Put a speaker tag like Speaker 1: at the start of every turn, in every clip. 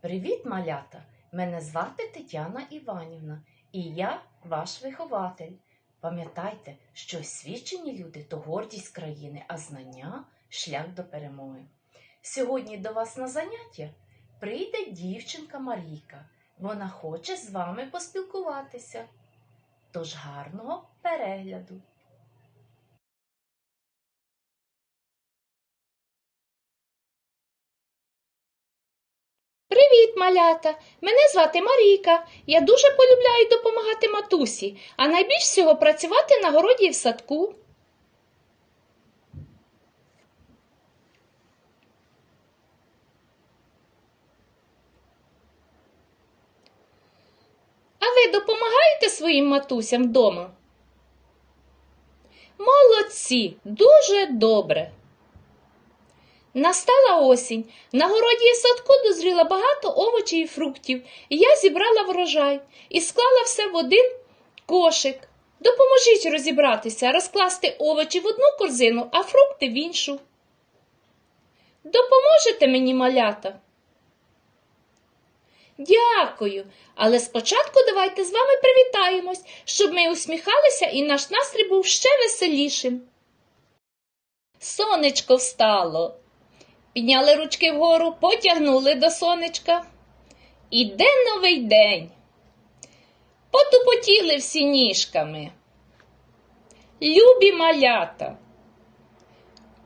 Speaker 1: Привіт, малята! Мене звати Тетяна Іванівна, і я ваш вихователь. Пам'ятайте, що освічені люди то гордість країни, а знання шлях до перемоги. Сьогодні до вас на заняття прийде дівчинка Марійка. Вона хоче з вами поспілкуватися. Тож гарного перегляду!
Speaker 2: Привіт, малята! Мене звати Марійка. Я дуже полюбляю допомагати матусі, а найбільш всього працювати на городі і в садку. А ви допомагаєте своїм матусям вдома? Молодці, дуже добре. Настала осінь. На городі і садку дозріло багато овочів і фруктів, я зібрала врожай і склала все в один кошик. Допоможіть розібратися, розкласти овочі в одну корзину, а фрукти в іншу. Допоможете мені, малята? Дякую. Але спочатку давайте з вами привітаємось, щоб ми усміхалися і наш настрій був ще веселішим. Сонечко встало. Підняли ручки вгору, потягнули до сонечка. Іде новий день. Потупотіли всі ніжками. Любі малята.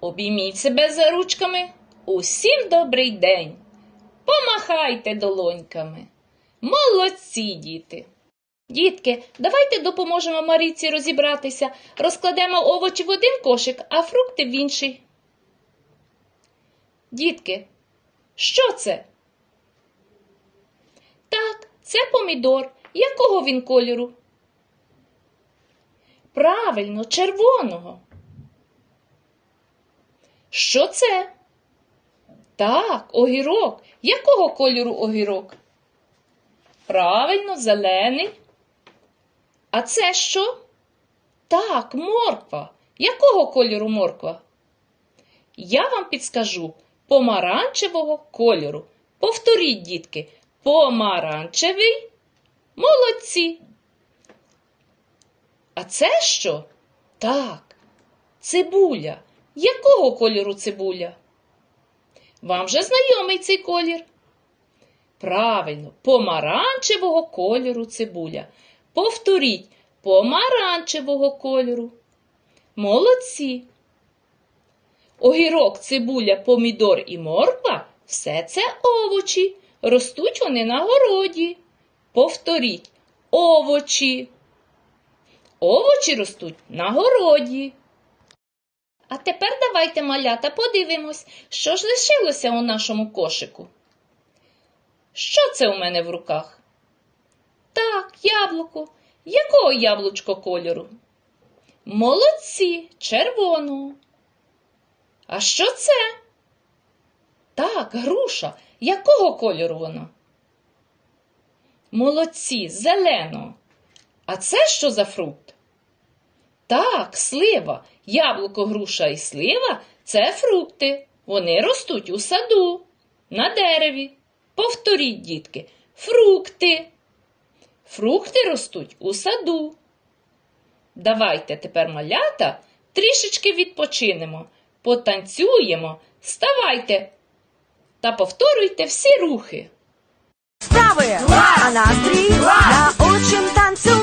Speaker 2: Обійміть себе за ручками. Усім добрий день. Помахайте долоньками. Молодці, діти. Дітки, давайте допоможемо Маріці розібратися. Розкладемо овочі в один кошик, а фрукти в інший. Дітки, що це? Так, це помідор. Якого він кольору? Правильно, червоного. Що це? Так, огірок. Якого кольору огірок? Правильно, зелений. А це що? Так, морква. Якого кольору морква? Я вам підскажу помаранчевого кольору. Повторіть, дітки, помаранчевий. Молодці. А це що? Так, цибуля. Якого кольору цибуля? Вам же знайомий цей колір? Правильно, помаранчевого кольору цибуля. Повторіть, помаранчевого кольору. Молодці. Огірок, цибуля, помідор і морква все це овочі. Ростуть вони на городі. Повторіть овочі. Овочі ростуть на городі. А тепер давайте, малята, подивимось, що ж лишилося у нашому кошику. Що це у мене в руках? Так, яблуко. Якого яблучко кольору? Молодці, червоного. А що це? Так, груша. Якого кольору вона? Молодці, зеленого. А це що за фрукт? Так, слива. Яблуко, груша і слива це фрукти. Вони ростуть у саду, на дереві. Повторіть, дітки, фрукти. Фрукти ростуть у саду. Давайте тепер малята трішечки відпочинемо, потанцюємо, вставайте та повторюйте всі рухи.
Speaker 3: Справи, а настрій? Научим танцювати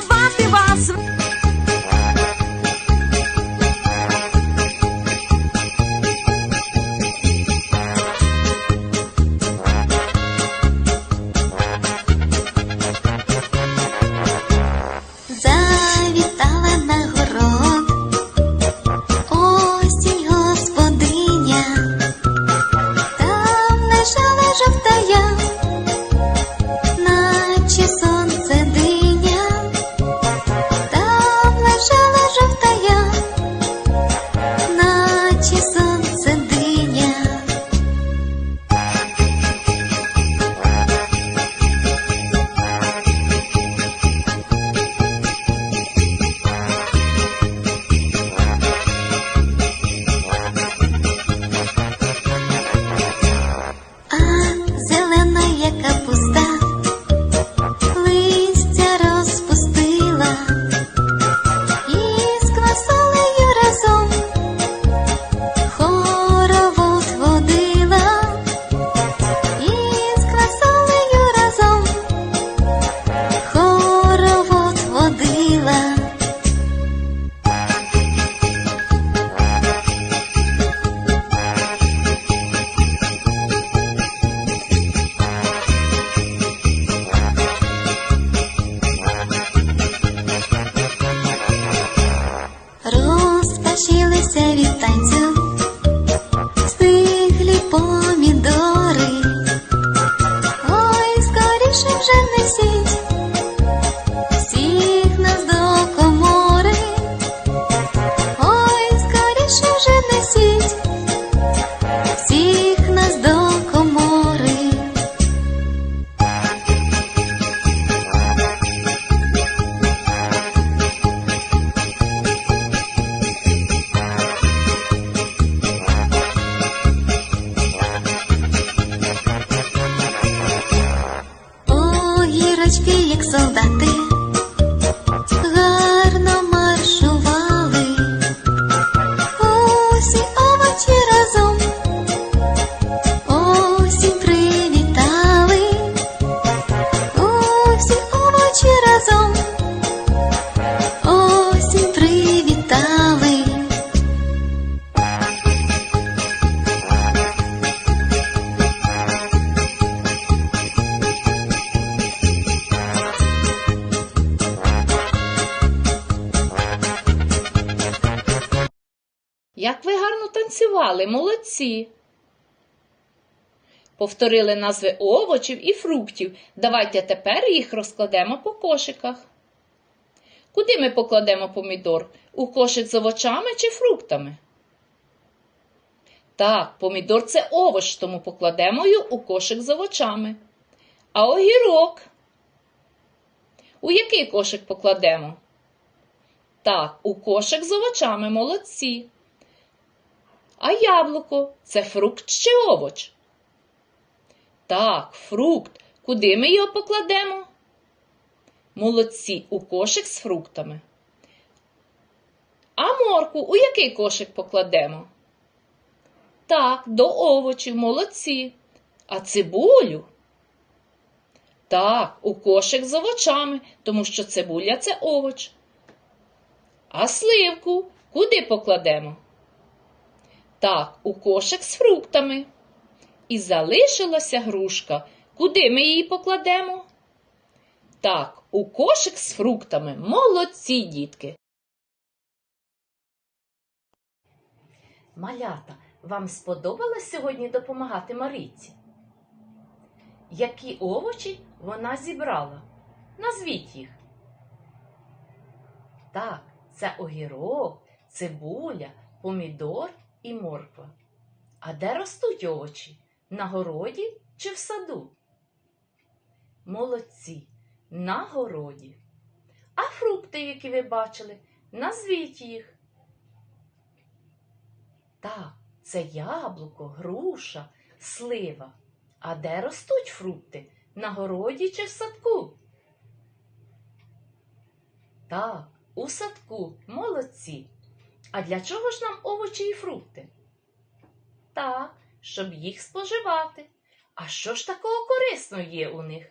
Speaker 4: Ручки, як солдати.
Speaker 5: Станцювали, молодці. Повторили назви овочів і фруктів. Давайте тепер їх розкладемо по кошиках. Куди ми покладемо помідор? У кошик з овочами чи фруктами? Так, помідор це овоч, тому покладемо його у кошик з овочами. А огірок? У який кошик покладемо? Так, у кошик з овочами молодці. А яблуко це фрукт чи овоч? Так, фрукт. Куди ми його покладемо? Молодці у кошик з фруктами. А морку у який кошик покладемо? Так, до овочів, молодці. А цибулю? Так, у кошик з овочами, тому що цибуля це овоч. А сливку куди покладемо? Так, у кошик з фруктами. І залишилася грушка. Куди ми її покладемо? Так, у кошик з фруктами. Молодці, дітки.
Speaker 2: Малята, вам сподобалось сьогодні допомагати Марійці? Які овочі вона зібрала? Назвіть їх. Так, це огірок, цибуля, помідор і морква. А де ростуть овочі? На городі чи в саду? Молодці, на городі. А фрукти, які ви бачили, назвіть їх. Так, це яблуко, груша, слива. А де ростуть фрукти? На городі чи в садку? Так, у садку, молодці. А для чого ж нам овочі і фрукти? Так, щоб їх споживати. А що ж такого корисного є у них?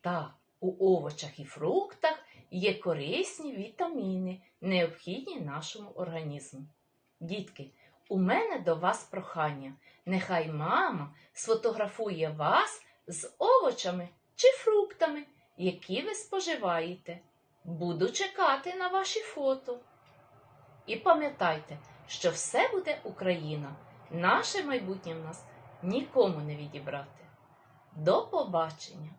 Speaker 2: Так, у овочах і фруктах є корисні вітаміни, необхідні нашому організму. Дітки, у мене до вас прохання. Нехай мама сфотографує вас з овочами чи фруктами, які ви споживаєте. Буду чекати на ваші фото. І пам'ятайте, що все буде Україна. Наше майбутнє в нас нікому не відібрати. До побачення!